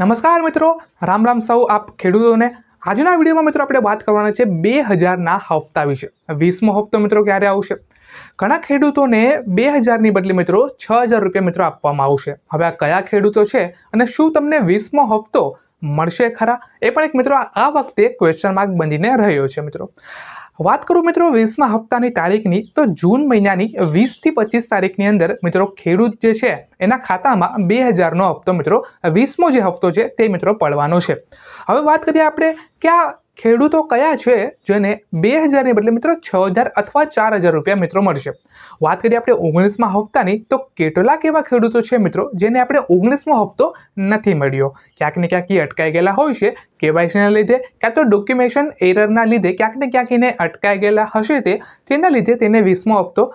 નમસ્કાર મિત્રો, રામ રામ સૌ આપ ખેડૂતોને. આજના વિડીયોમાં મિત્રો આપણે વાત કરવાના છે બે હજારના હપ્તા વિશે. વીસમો હપ્તો મિત્રો ક્યારે આવશે? ઘણા ખેડૂતોને બે હજારની બદલે મિત્રો છ હજાર રૂપિયા મિત્રો આપવામાં આવશે. હવે આ કયા ખેડૂતો છે અને શું તમને વીસમો હપ્તો મળશે ખરા? એ પણ એક મિત્રો આ વખતે ક્વેશ્ચન માર્ક બનીને રહ્યો છે મિત્રો. વાત કરું મિત્રો વીસમા હપ્તાની તારીખની, તો જૂન મહિનાની વીસથી પચીસ તારીખની અંદર મિત્રો ખેડૂત જે છે, એના ખાતામાં બે હજારનો હપ્તો મિત્રો વીસમો જે હપ્તો છે, તે મિત્રો પડવાનો છે. હવે વાત કરીએ આપણે કે આ ખેડૂતો કયા છે જેને બે હજારની બદલે મિત્રો છ હજાર અથવા ચાર હજાર રૂપિયા મિત્રો મળશે? વાત કરીએ આપણે ઓગણીસમાં હપ્તાની, તો કેટલાક એવા ખેડૂતો છે મિત્રો જેને આપણે ઓગણીસમો હપ્તો નથી મળ્યો? ક્યાંક ને ક્યાંક એ અટકાઈ ગયેલા હોય છે કેવાયસીના લીધે, ક્યાં તો ડોક્યુમેશન એરરના લીધે, ક્યાંક ને ક્યાંક એને અટકાઈ ગયેલા હશે તે, તેના લીધે તેને વીસમો હપ્તો,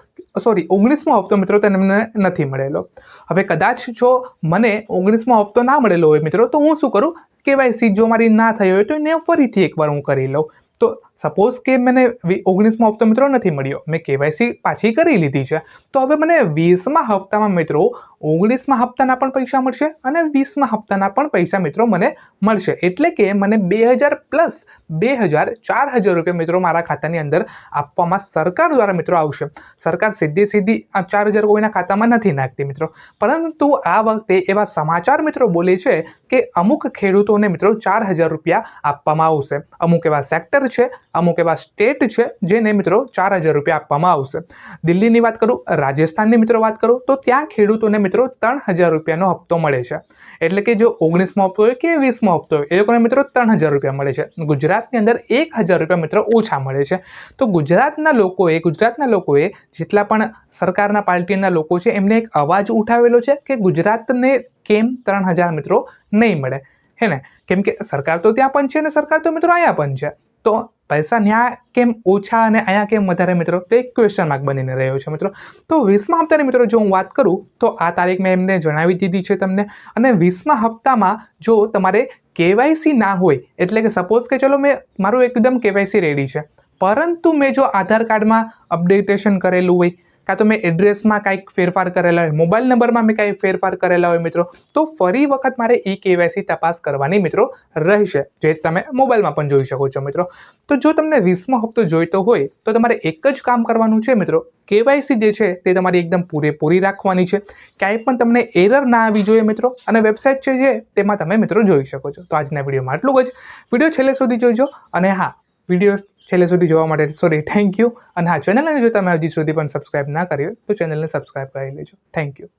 સોરી, ઓગણીસમો હપ્તો મિત્રો તેમને નથી મળેલો. હવે કદાચ જો મને ઓગણીસમો હપ્તો ના મળેલો હોય મિત્રો, તો હું શું કરું? કેવાયસી જો મારી ના થઈ હોય તો એને ફરીથી એકવાર હું કરી લઉં. તો સપોઝ કે મને ઓગણીસમો હપ્તો મિત્રો નથી મળ્યો. મેં કેવાયસી પાછી કરી લીધી છે. તો હવે મને વીસમા હપ્તામાં મિત્રો ઓગણીસમા હપ્તાના પણ પૈસા મળશે અને વીસમા હપ્તાના પણ પૈસા મિત્રો મને મળશે. એટલે કે મને બે હજાર પ્લસ બે હજાર ચાર હજાર રૂપિયા મિત્રો મારા ખાતાની અંદર આપવામાં સરકાર દ્વારા મિત્રો આવશે. સરકાર સીધી સીધી આ ચાર હજાર કોઈના ખાતામાં નથી નાખતી મિત્રો. પરંતુ આ વખતે એવા સમાચાર મિત્રો બોલે છે કે અમુક ખેડૂતોને મિત્રો ચાર હજાર રૂપિયા આપવામાં આવશે. અમુક એવા સેક્ટર છે અમુક એવા સ્ટેટ છે જેને મિત્રો ચાર હજાર રૂપિયા આપવામાં આવશે. દિલ્હીની વાત કરું, રાજસ્થાનની મિત્રો વાત કરું, તો ત્યાં ખેડૂતોને મિત્રો ત્રણ હજાર રૂપિયાનો હપ્તો મળે છે. એટલે કે જો ઓગણીસમો હપ્તો હોય કે વીસમો હપ્તો હોય, એ લોકોને મિત્રો ત્રણ હજાર રૂપિયા મળે છે. ગુજરાતની અંદર એક હજાર રૂપિયા મિત્રો ઓછા મળે છે. તો ગુજરાતના લોકોએ ગુજરાતના લોકોએ જેટલા પણ સરકારના પાર્ટીના લોકો છે, એમને એક અવાજ ઉઠાવેલો છે કે ગુજરાતને કેમ ત્રણ હજાર મિત્રો નહીં મળે. હે ને? કેમ કે સરકાર તો ત્યાં પણ છે અને સરકાર તો મિત્રો અહીંયા પણ છે. તો પૈસા ત્યાં કેમ ઓછા અને અહીંયા કેમ વધારે મિત્રો? તે એક ક્વેશ્ચન માર્ક બનીને રહ્યો છે મિત્રો. તો વીસમા હપ્તાની મિત્રો જો હું વાત કરું, તો આ તારીખ મેં એમને જણાવી દીધી છે તમને. અને વીસમા હપ્તામાં જો તમારે કેવાયસી ના હોય, એટલે કે સપોઝ કે ચલો મેં મારું એકદમ કેવાયસી રેડી છે. પરંતુ મેં જો આધાર કાર્ડમાં અપડેટેશન કરેલું હોય કાં તો મેં એડ્રેસમાં કાંઈક ફેરફાર કરેલા હોય મોબાઈલ નંબરમાં મેં કાંઈ ફેરફાર કરેલા હોય મિત્રો, તો ફરી વખત મારે ઈ કેવાયસી તપાસ કરવાની મિત્રો રહેશે, જે તમે મોબાઈલમાં પણ જોઈ શકો છો મિત્રો. તો જો તમને વીસમો હપ્તો જોઈતો હોય, તો તમારે એક જ કામ કરવાનું છે મિત્રો, કેવાયસી જે છે તે તમારી એકદમ પૂરેપૂરી રાખવાની છે. ક્યાંય પણ તમને એરર ના આવી જોઈએ મિત્રો, અને વેબસાઇટ છે જે, તેમાં તમે મિત્રો જોઈ શકો છો. તો આજના વિડીયોમાં આટલું જ. વીડિયો છેલ્લે સુધી જોઈજો અને હા વીડિયો છેલ્લે સુધી જોવા માટે સોરી થેન્ક યુ અને હા, ચેનલને જો તમે હજી સુધી પણ સબસ્ક્રાઈબ ના કરી તો ચેનલને સબસ્ક્રાઈબ કરી લેજો. Thank you